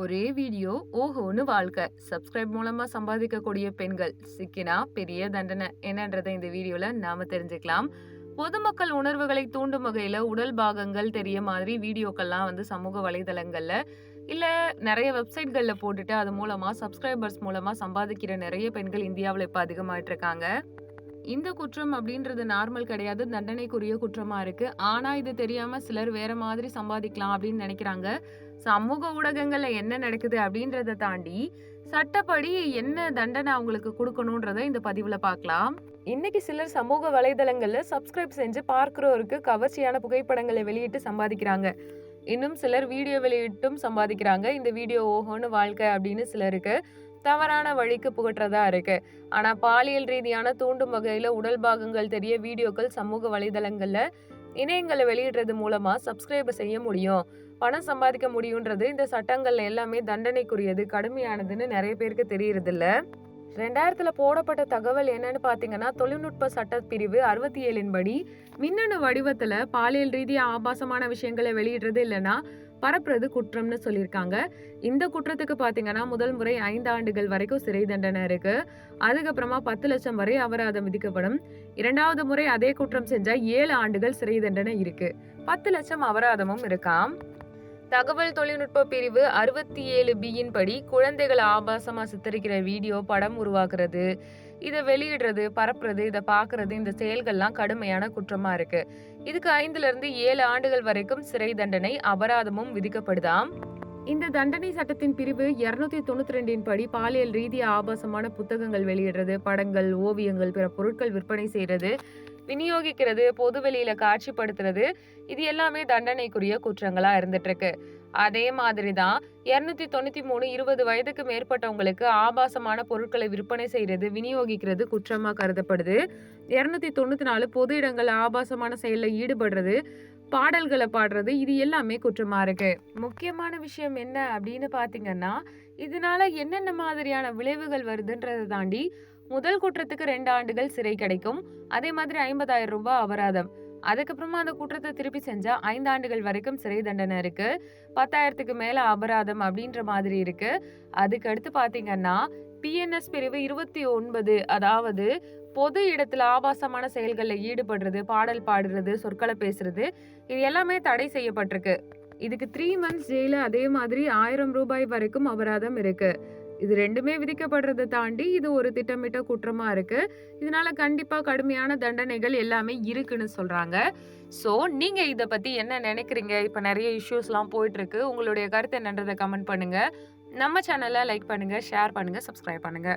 ஒரே வீடியோ ஓஹோன்னு வாழ்க்கை. சப்ஸ்கிரைப் மூலமா சம்பாதிக்கக்கூடிய பெண்கள் சிக்கினா பெரிய தண்டனை. என்னன்றதை இந்த வீடியோல நாம தெரிஞ்சுக்கலாம். பொதுமக்கள் உணர்வுகளை தூண்டும் வகையில உடல் பாகங்கள் தெரிய மாதிரி வீடியோக்கள்லாம் வந்து சமூக வலைதளங்கள்ல இல்ல நிறைய வெப்சைட்கள்ல போட்டுட்டு அது மூலமா சப்ஸ்கிரைபர்ஸ் மூலமா சம்பாதிக்கிற நிறைய பெண்கள் இந்தியாவில் இப்ப அதிகமாயிட்டு இருக்காங்க இந்த குற்றம் அப்படின்றது நார்மல் கிடையாது தண்டனைக்குரிய குற்றமா இருக்கு. ஆனா இது தெரியாம சிலர் வேற மாதிரி சம்பாதிக்கலாம் அப்படின்னு நினைக்கிறாங்க. சமூக ஊடகங்கள்ல என்ன நடக்குது அப்படின்றத தாண்டி சட்டப்படி என்ன தண்டனை அவங்களுக்கு கொடுக்கணுன்றத இந்த பதிவுல பார்க்கலாம். இன்னைக்கு சிலர் சமூக வலைதளங்கள்ல சப்ஸ்கிரைப் செஞ்சு பார்க்கிறோருக்கு கவர்ச்சியான புகைப்படங்களை வெளியிட்டு சம்பாதிக்கிறாங்க. இன்னும் சிலர் வீடியோ வெளியிட்டும் சம்பாதிக்கிறாங்க. இந்த வீடியோ ஓஹோன்னு வாழ்க்கை அப்படின்னு சிலருக்கு தவறான வழிக்கு புகற்றதா இருக்கு. ஆனா பாலியல் ரீதியான தூண்டும் வகையில உடல் பாகங்கள் தெரிய வீடியோக்கள் சமூக வலைதளங்கள்ல இணையங்களை வெளியிடுறது மூலமா சப்ஸ்கிரைப் செய்ய முடியும். பணம் சம்பாதிக்க முடியுன்றது இந்த சட்டங்கள்ல எல்லாமே தண்டனைக்குரியது கடுமையானதுன்னு நிறைய பேருக்கு தெரியறது இல்ல ரெண்டாயிரத்துல போடப்பட்ட தகவல் என்னன்னு பாத்தீங்கன்னா தொழில்நுட்ப சட்ட பிரிவு அறுபத்தி ஏழின் படி மின்னணு வடிவத்துல பாலியல் ரீதியா ஆபாசமான விஷயங்களை வெளியிடுறது இல்லைன்னா பரப்புறது குற்றம்னு சொல்லியிருக்காங்க. இந்த குற்றத்துக்கு பார்த்தீங்கன்னா முதல் முறை ஐந்து ஆண்டுகள் வரைக்கும் சிறை தண்டனை இருக்கு. அதுக்கப்புறமா பத்து லட்சம் வரை அபராதம் விதிக்கப்படும். இரண்டாவது முறை அதே குற்றம் செஞ்சா ஏழு ஆண்டுகள் சிறை தண்டனை இருக்கு. பத்து லட்சம் அபராதமும் இருக்காம். தகவல் தொழில்நுட்ப பிரிவு அறுபத்தி ஏழு பியின் படி குழந்தைகளை ஆபாசமா சித்தரிக்கிற வீடியோ படம் உருவாக்குறது. இதை வெளியிடுறது பரப்புறது இதை பார்க்கறது இந்த செயல்கள்லாம் கடுமையான குற்றமா இருக்கு. இதுக்கு ஐந்துல இருந்து ஏழு ஆண்டுகள் வரைக்கும் சிறை தண்டனை அபராதமும் விதிக்கப்படுதாம். இந்த தண்டனை சட்டத்தின் பிரிவு இருநூத்தி தொண்ணூத்தி ரெண்டின் படி பாலியல் ரீதியா ஆபாசமான புத்தகங்கள் வெளியிடுறது படங்கள் ஓவியங்கள் பிற பொருட்கள் விற்பனை செய்யறது விநியோகிக்கிறது பொது வெளியில காட்சிப்படுத்துறது இது எல்லாமே தண்டனைக்குரிய குற்றங்களா இருந்துட்டு இருக்கு அதே மாதிரி தான் இரநூத்தி தொண்ணூத்தி மூணு இருபது வயதுக்கு மேற்பட்டவங்களுக்கு ஆபாசமான பொருட்களை விற்பனை செய்யறது விநியோகிக்கிறது குற்றமா கருதப்படுது. இரநூத்தி தொண்ணூத்தி நாலு பொது இடங்கள் ஆபாசமான செயலில் ஈடுபடுறது பாடல்களை பாடுறது இது எல்லாமே குற்றமா இருக்கு. முக்கியமான விஷயம் என்ன அப்படின்னு பாத்தீங்கன்னா இதனால என்னென்ன மாதிரியான விளைவுகள் வருதுன்றதை தாண்டி முதல் குற்றத்துக்கு ரெண்டு ஆண்டுகள் சிறை கிடைக்கும். அதே மாதிரி ஐம்பதாயிரம் ரூபாய் அபராதம். அதுக்கப்புறமா அந்த குற்றத்தை திருப்பி செஞ்சா ஐந்து ஆண்டுகள் வரைக்கும் சிறை தண்டனை இருக்கு. பத்தாயிரத்துக்கு மேல அபராதம் அப்படின்ற மாதிரி இருக்கு. அதுக்கு அடுத்து பாத்தீங்கன்னா பிஎன்எஸ் பிரிவு இருபத்தி ஒன்பது அதாவது பொது இடத்துல ஆபாசமான செயல்களில் ஈடுபடுறது பாடல் பாடுறது சொற்களை பேசுறது இது எல்லாமே தடை செய்யப்பட்டிருக்கு. இதுக்கு த்ரீ மந்த்ஸ் ஜெயில அதே மாதிரி ஆயிரம் ரூபாய் வரைக்கும் அபராதம் இருக்கு. இது ரெண்டுமே விதிக்கப்படுறதை தாண்டி இது ஒரு திட்டமிட்ட குற்றமா இருக்கு. இதனால கண்டிப்பா கடுமையான தண்டனைகள் எல்லாமே இருக்குன்னு சொல்றாங்க. ஸோ நீங்க இதை பத்தி என்ன நினைக்கிறீங்க? இப்போ நிறைய இஷ்யூஸ்லாம் போயிட்டு இருக்கு உங்களுடைய கருத்து என்னன்றதை கமெண்ட் பண்ணுங்க. நம்ம சேனலை லைக் பண்ணுங்க ஷேர் பண்ணுங்க சப்ஸ்கிரைப் பண்ணுங்க.